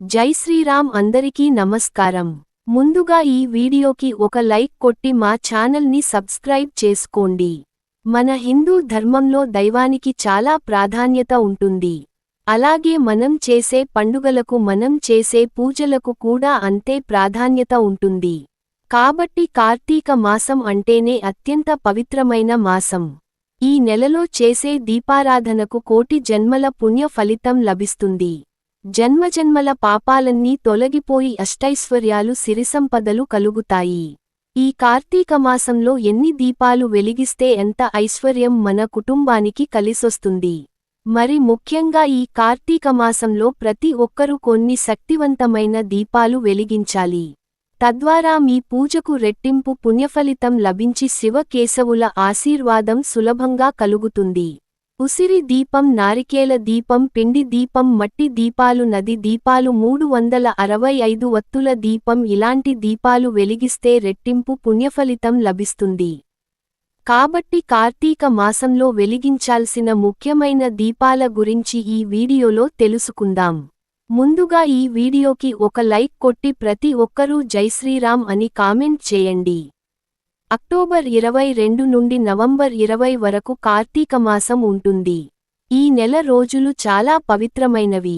జై శ్రీరామ్ అందరికీ నమస్కారం. ముందుగా ఈ వీడియోకి ఒక లైక్ కొట్టి మా ఛానల్ని సబ్స్క్రైబ్ చేసుకోండి. మన హిందూ ధర్మంలో దైవానికి చాలా ప్రాధాన్యత ఉంటుంది. అలాగే మనం చేసే పండుగలకు మనం చేసే పూజలకు కూడా అంతే ప్రాధాన్యత ఉంటుంది. కాబట్టి కార్తీక మాసం అంటేనే అత్యంత పవిత్రమైన మాసం. ఈ నెలలో చేసే దీపారాధనకు కోటి జన్మల పుణ్య ఫలితం లభిస్తుంది. జన్మజన్మల పాపాలన్నీ తొలగిపోయి అష్టైశ్వర్యాలు సిరిసంపదలు కలుగుతాయి. ఈ కార్తీక మాసంలో ఎన్ని దీపాలు వెలిగిస్తే ఎంత ఐశ్వర్యం మన కుటుంబానికి కలిసొస్తుంది. మరి ముఖ్యంగా ఈ కార్తీక మాసంలో ప్రతి ఒక్కరూ కొన్ని శక్తివంతమైన దీపాలు వెలిగించాలి. తద్వారా మీ పూజకు రెట్టింపు పుణ్యఫలితం లభించి శివకేశవుల ఆశీర్వాదం సులభంగా కలుగుతుంది. ఉసిరి దీపం నారికేల దీపం పిండి దీపం మట్టి దీపాలు నది దీపాలు మూడు వందల అరవై ఐదు వత్తుల దీపం ఇలాంటి దీపాలు వెలిగిస్తే రెట్టింపు పుణ్యఫలితం లభిస్తుంది. కాబట్టి కార్తీక మాసంలో వెలిగించాల్సిన ముఖ్యమైన దీపాల గురించి ఈ వీడియోలో తెలుసుకుందాం. ముందుగా ఈ వీడియోకి ఒక లైక్ కొట్టి ప్రతి ఒక్కరూ జై శ్రీరామ్ అని కామెంట్ చేయండి. అక్టోబర్ ఇరవై రెండు నుండి నవంబర్ ఇరవై వరకు కార్తీక మాసం ఉంటుంది. ఈ నెల రోజులు చాలా పవిత్రమైనవి.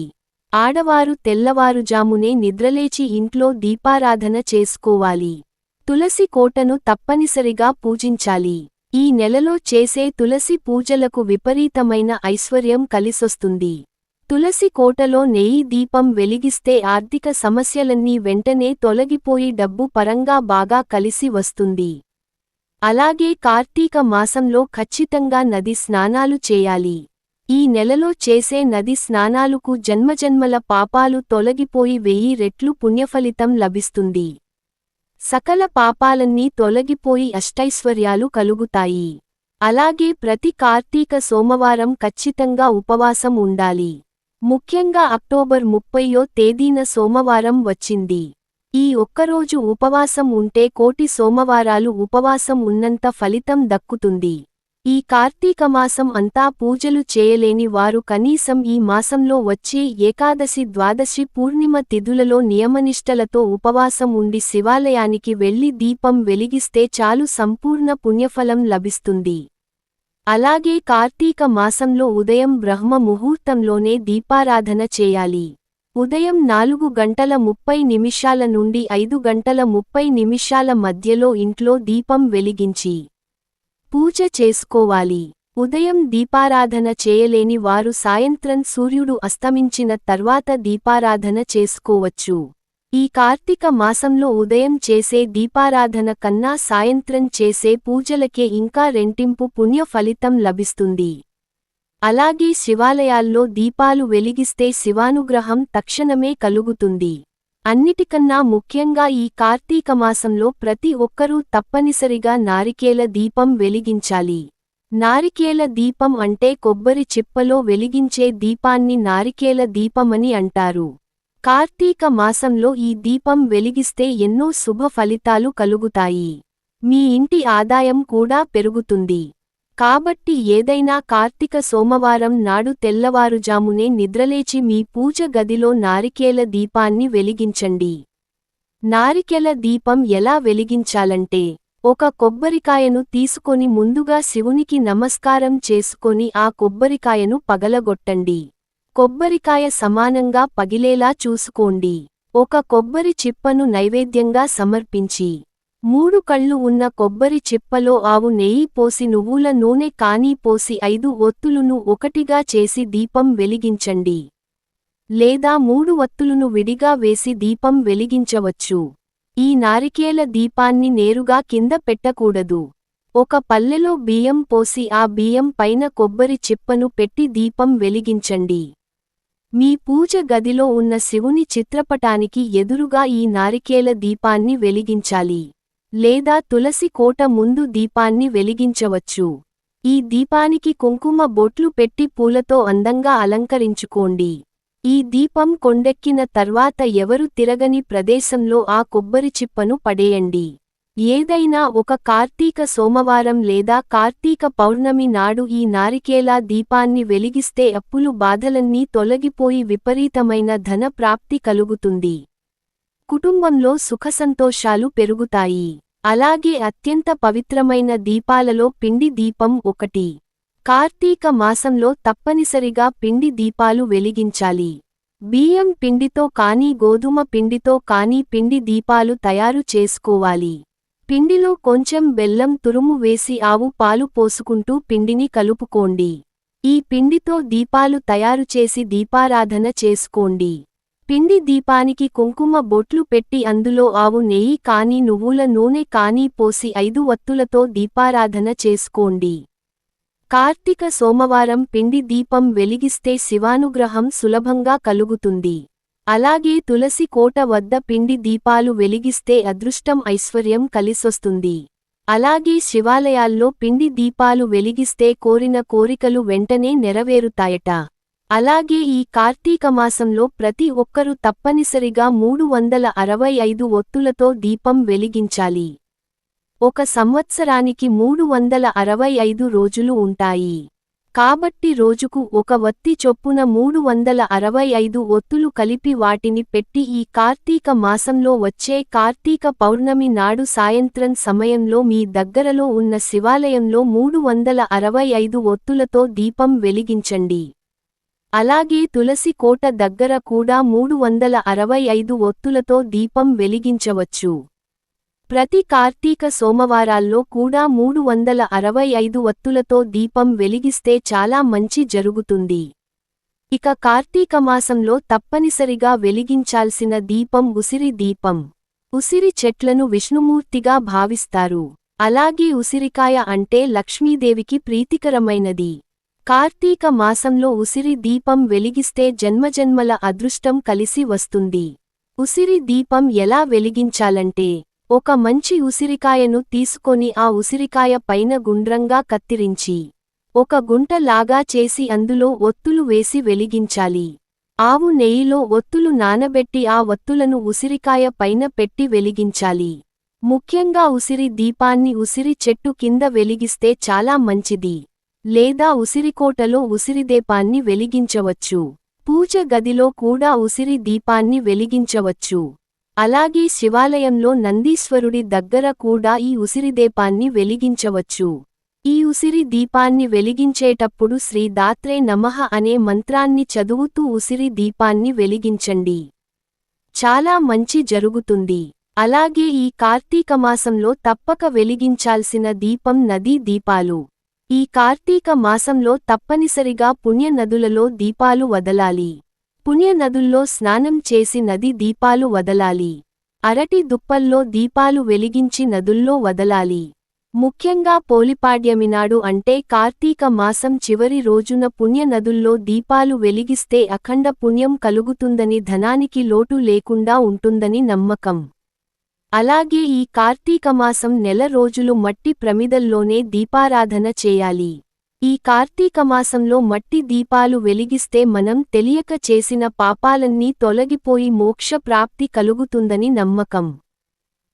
ఆడవారు తెల్లవారుజామునే నిద్రలేచి ఇంట్లో దీపారాధన చేసుకోవాలి. తులసి కోటను తప్పనిసరిగా పూజించాలి. ఈ నెలలో చేసే తులసి పూజలకు విపరీతమైన ఐశ్వర్యం కలిసొస్తుంది. తులసి కోటలో నెయ్యి దీపం వెలిగిస్తే ఆర్థిక సమస్యలన్నీ వెంటనే తొలగిపోయి డబ్బు పరంగా బాగా కలిసి వస్తుంది. అలాగే కార్తీక మాసంలో ఖచ్చితంగా నది స్నానాలు చేయాలి. ఈ నెలలో చేసే నది స్నానాలకు జన్మజన్మల పాపాలు తొలగిపోయి వెయ్యి రెట్లు పుణ్యఫలితం లభిస్తుంది. సకల పాపాలన్నీ తొలగిపోయి అష్టైశ్వర్యాలు కలుగుతాయి. అలాగే ప్రతి కార్తీక సోమవారం ఖచ్చితంగా ఉపవాసం ఉండాలి. ముఖ్యంగా అక్టోబర్ ముప్పయో తేదీన సోమవారం వచ్చింది. ఈ ఒక్కరోజు ఉపవాసం ఉంటే కోటి సోమవారాలు ఉపవాసం ఉన్నంత ఫలితం దక్కుతుంది. ఈ కార్తీక మాసం అంతా పూజలు చేయలేని వారు కనీసం ఈ మాసంలో వచ్చే ఏకాదశి ద్వాదశి పూర్ణిమ తిథులలో నియమనిష్టలతో ఉపవాసం ఉండి శివాలయానికి వెళ్ళి దీపం వెలిగిస్తే చాలు సంపూర్ణ పుణ్యఫలం లభిస్తుంది. అలాగే కార్తీక మాసంలో ఉదయం బ్రహ్మ ముహూర్తంలోనే దీపారాధన చేయాలి. ఉదయం నాలుగు గంటల ముప్పై నిమిషాల నుండి ఐదు గంటల ముప్పై నిమిషాల మధ్యలో ఇంట్లో దీపం వెలిగించి పూజ చేసుకోవాలి. ఉదయం దీపారాధన చేయలేని వారు సాయంత్రం సూర్యుడు అస్తమించిన తర్వాత దీపారాధన చేసుకోవచ్చు. ఈ కార్తీక మాసంలో ఉదయం చేసే దీపారాధన కన్నా సాయంత్రం చేసే పూజలకే ఇంకా రెంటింపు పుణ్య ఫలితం లభిస్తుంది. అలాగే శివాలయాల్లో దీపాలు వెలిగిస్తే శివానుగ్రహం తక్షణమే కలుగుతుంది. అన్నిటికన్నా ముఖ్యంగా ఈ కార్తీక మాసంలో ప్రతి ఒక్కరూ తప్పనిసరిగా నారికేల దీపం వెలిగించాలి. నారికేల దీపం అంటే కొబ్బరి చిప్పలో వెలిగించే దీపాన్ని నారికేల దీపమని అంటారు. కార్తీక మాసంలో ఈ దీపం వెలిగిస్తే ఎన్నో శుభ ఫలితాలు కలుగుతాయి. మీ ఇంటి ఆదాయం కూడా పెరుగుతుంది. కాబట్టి ఏదైనా కార్తీక సోమవారం నాడు తెల్లవారుజామునే నిద్రలేచి మీ పూజ గదిలో నారికేల దీపాన్ని వెలిగించండి. నారికెల దీపం ఎలా వెలిగించాలంటే ఒక కొబ్బరికాయను తీసుకొని ముందుగా శివునికి నమస్కారం చేసుకొని ఆ కొబ్బరికాయను పగలగొట్టండి. కొబ్బరికాయ సమానంగా పగిలేలా చూసుకోండి. ఒక కొబ్బరి చిప్పను నైవేద్యంగా సమర్పించి మూడు కళ్ళు ఉన్న కొబ్బరి చిప్పలో ఆవు నెయ్యి పోసి నువ్వుల నూనె కానీ పోసి ఐదు ఒత్తులును ఒకటిగా చేసి దీపం వెలిగించండి. లేదా మూడు ఒత్తులును విడిగా వేసి దీపం వెలిగించవచ్చు. ఈ నారికేల దీపాన్ని నేరుగా కింద పెట్టకూడదు. ఒక పల్లెలో బియ్యం పోసి ఆ బియ్యం పైన కొబ్బరి చిప్పను పెట్టి దీపం వెలిగించండి. మీ పూజ గదిలో ఉన్న శివుని చిత్రపటానికి ఎదురుగా ఈ నారికేల దీపాన్ని వెలిగించాలి. లేదా తులసి కోట ముందు దీపాన్ని వెలిగించవచ్చు. ఈ దీపానికి కుంకుమ బొట్లు పెట్టి పూలతో అందంగా అలంకరించుకోండి. ఈ దీపం కొండెక్కిన తర్వాత ఎవరు తిరగని ప్రదేశంలో ఆ కొబ్బరి చిప్పను పడేయండి. ఏదైనా ఒక కార్తీక సోమవారం లేదా కార్తీక పౌర్ణమి నాడు ఈ నారికేలా దీపాన్ని వెలిగిస్తే అప్పులు బాధలన్నీ తొలగిపోయి విపరీతమైన ధన ప్రాప్తి కలుగుతుంది. కుటుంబంలో సుఖసంతోషాలు పెరుగుతాయి. అలాగే అత్యంత పవిత్రమైన దీపాలలో పిండి దీపం ఒకటి. కార్తీక మాసంలో తప్పనిసరిగా పిండి దీపాలు వెలిగించాలి. బియ్యం పిండితో కానీ గోధుమ పిండితో కానీ పిండి దీపాలు తయారు చేసుకోవాలి. పిండిలో కొంచెం బెల్లం తురుము వేసి ఆవు పాలు పోసుకుంటూ పిండిని కలుపుకోండి. ఈ పిండితో దీపాలు తయారు చేసి దీపారాధన చేసుకోండి. పిండి దీపానికి కుంకుమ బొట్లు పెట్టి అందులో ఆవు నెయ్యి కానీ నువ్వుల నూనె కానీ పోసి ఐదు వత్తులతో దీపారాధన చేసుకోండి. కార్తీక సోమవారం పిండి దీపం వెలిగిస్తే శివానుగ్రహం సులభంగా కలుగుతుంది. అలాగే తులసి కోట వద్ద పిండి దీపాలు వెలిగిస్తే అదృష్టం ఐశ్వర్యం కలిసొస్తుంది. అలాగే శివాలయాల్లో పిండి దీపాలు వెలిగిస్తే కోరిన కోరికలు వెంటనే నెరవేరుతాయట. అలాగే ఈ కార్తీక మాసంలో ప్రతి ఒక్కరూ తప్పనిసరిగా మూడు వందల అరవై ఐదు ఒత్తులతో దీపం వెలిగించాలి. ఒక సంవత్సరానికి మూడు వందల అరవై ఐదు రోజులు ఉంటాయి. కాబట్టి రోజుకు ఒక వత్తి చొప్పున మూడు వందల అరవై ఐదు ఒత్తులు కలిపి వాటిని పెట్టి ఈ కార్తీక మాసంలో వచ్చే కార్తీక పౌర్ణమి నాడు సాయంత్రం సమయంలో మీ దగ్గరలో ఉన్న శివాలయంలో మూడు వందల అరవై ఐదు ఒత్తులతో దీపం వెలిగించండి. అలాగే తులసి కోట దగ్గర కూడా మూడు వందల అరవై ఐదు ఒత్తులతో దీపం వెలిగించవచ్చు. ప్రతి కార్తీక సోమవారాల్లో కూడా మూడు వందల అరవై ఐదు వత్తులతో దీపం వెలిగిస్తే చాలా మంచి జరుగుతుంది. ఇక కార్తీక మాసంలో తప్పనిసరిగా వెలిగించాల్సిన దీపం ఉసిరి దీపం. ఉసిరి చెట్లను విష్ణుమూర్తిగా భావిస్తారు. అలాగే ఉసిరికాయ అంటే లక్ష్మీదేవికి ప్రీతికరమైనది. కార్తీక మాసంలో ఉసిరి దీపం వెలిగిస్తే జన్మజన్మల అదృష్టం కలిసి వస్తుంది. ఉసిరి దీపం ఎలా వెలిగించాలంటే ఒక మంచి ఉసిరికాయను తీసుకొని ఆ ఉసిరికాయ పైన గుండ్రంగా కత్తిరించి ఒక గుంట లాగా చేసి అందులో ఒత్తులు వేసి వెలిగించాలి. ఆవు నెయ్యిలో ఒత్తులు నానబెట్టి ఆ ఒత్తులను ఉసిరికాయ పైన పెట్టి వెలిగించాలి. ముఖ్యంగా ఉసిరి దీపాన్ని ఉసిరి చెట్టు కింద వెలిగిస్తే చాలా మంచిది. లేదా ఉసిరికోటలో ఉసిరిదీపాన్ని వెలిగించవచ్చు. పూజ గదిలో కూడా ఉసిరి దీపాన్ని వెలిగించవచ్చు. అలాగే శివాలయంలో నందీశ్వరుడి దగ్గర కూడా ఈ ఉసిరిదీపాన్ని వెలిగించవచ్చు. ఈ ఉసిరి దీపాన్ని వెలిగించేటప్పుడు శ్రీ దాత్రే నమః అనే మంత్రాన్ని చదువుతూ ఉసిరి దీపాన్ని వెలిగించండి. చాలా మంచి జరుగుతుంది. అలాగే ఈ కార్తీక మాసంలో తప్పక వెలిగించాల్సిన దీపం నదీ దీపాలు. ఈ కార్తీక మాసంలో తప్పనిసరిగా పుణ్య నదులలో దీపాలు వదలాలి. పుణ్య నదుల్లో స్నానం చేసి నది దీపాలు వదలాలి. అరటి దుప్పల్లో దీపాలు వెలిగించి నదుల్లో వదలాలి. ముఖ్యంగా పోలిపాడ్యమినాడు అంటే కార్తీక మాసం చివరి రోజున పుణ్య నదుల్లో దీపాలు వెలిగిస్తే అఖండ పుణ్యం కలుగుతుందని ధనానికి లోటు లేకుండా ఉంటుందని నమ్మకం. అలాగే ఈ కార్తీక మాసం నెల రోజులు మట్టి ప్రమిదల్లోనే దీపారాధన చేయాలి. ఈ కార్తీక మాసంలో మట్టి దీపాలు వెలిగిస్తే మనం తెలియక చేసిన పాపాలన్నీ తొలగిపోయి మోక్ష ప్రాప్తి కలుగుతుందని నమ్మకం.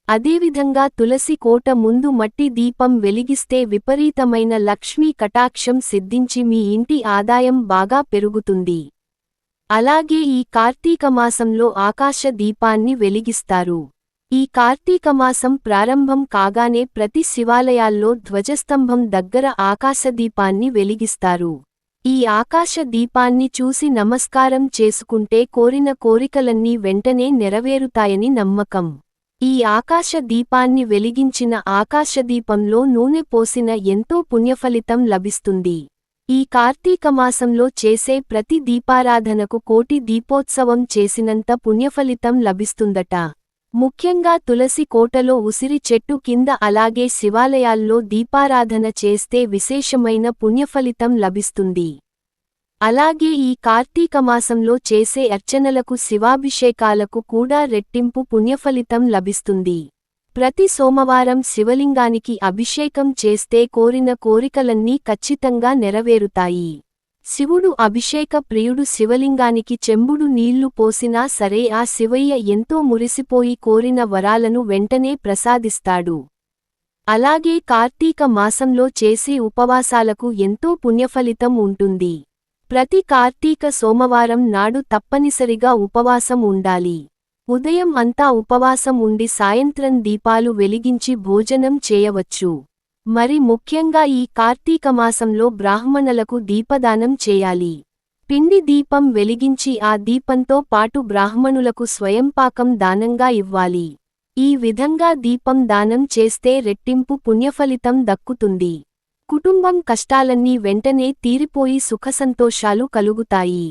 అదేవిధంగా తులసి కోట ముందు మట్టి దీపం వెలిగిస్తే విపరీతమైన లక్ష్మీ కటాక్షం సిద్ధించి మీ ఇంటి ఆదాయం బాగా పెరుగుతుంది. అలాగే ఈ కార్తీక మాసంలో ఆకాశ దీపాన్ని వెలిగిస్తారు. ఈ కార్తీక మాసం ప్రారంభం కాగానే ప్రతి శివాలయాల్లో ధ్వజస్తంభం దగ్గర ఆకాశదీపాన్ని వెలిగిస్తారు. ఈ ఆకాశ దీపాన్ని చూసి నమస్కారం చేసుకుంటే కోరిన కోరికలన్నీ వెంటనే నెరవేరుతాయని నమ్మకం. ఈ ఆకాశ దీపాన్ని వెలిగించిన ఆకాశదీపంలో నూనె పోసిన ఎంతో పుణ్యఫలితం లభిస్తుంది. ఈ కార్తీక మాసంలో చేసే ప్రతి దీపారాధనకు కోటి దీపోత్సవం చేసినంత పుణ్యఫలితం లభిస్తుందట. ముఖ్యంగా తులసి కోటలో ఉసిరి చెట్టు కింద అలాగే శివాలయాల్లో దీపారాధన చేస్తే విశేషమైన పుణ్యఫలితం లభిస్తుంది. అలాగే ఈ కార్తీక మాసంలో చేసే అర్చనలకు శివాభిషేకాలకు కూడా రెట్టింపు పుణ్యఫలితం లభిస్తుంది. ప్రతి సోమవారం శివలింగానికి అభిషేకం చేస్తే కోరిన కోరికలన్నీ ఖచ్చితంగా నెరవేరుతాయి. శివుడు అభిషేక ప్రియుడు శివలింగానికి చెంబుడు నీళ్ళు పోసినా సరే ఆ శివయ్య ఎంతో మురిసిపోయి కోరిన వరాలను వెంటనే ప్రసాదిస్తాడు. అలాగే కార్తీక మాసంలో చేసే ఉపవాసాలకు ఎంతో పుణ్యఫలితం ఉంటుంది. ప్రతి కార్తీక సోమవారం నాడు తప్పనిసరిగా ఉపవాసం ఉండాలి. ఉదయం అంతా ఉపవాసం ఉండి సాయంత్రం దీపాలు వెలిగించి భోజనం చేయవచ్చు. మరి ముఖ్యంగా ఈ కార్తీక మాసంలో బ్రాహ్మణులకు దీపదానం చేయాలి. పిండి దీపం వెలిగించి ఆ దీపంతో పాటు బ్రాహ్మణులకు స్వయంపాకం దానంగా ఇవ్వాలి. ఈ విధంగా దీపం దానం చేస్తే రెట్టింపు పుణ్యఫలితం దక్కుతుంది. కుటుంబం కష్టాలన్నీ వెంటనే తీరిపోయి సుఖసంతోషాలు కలుగుతాయి.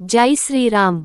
జై శ్రీరామ్.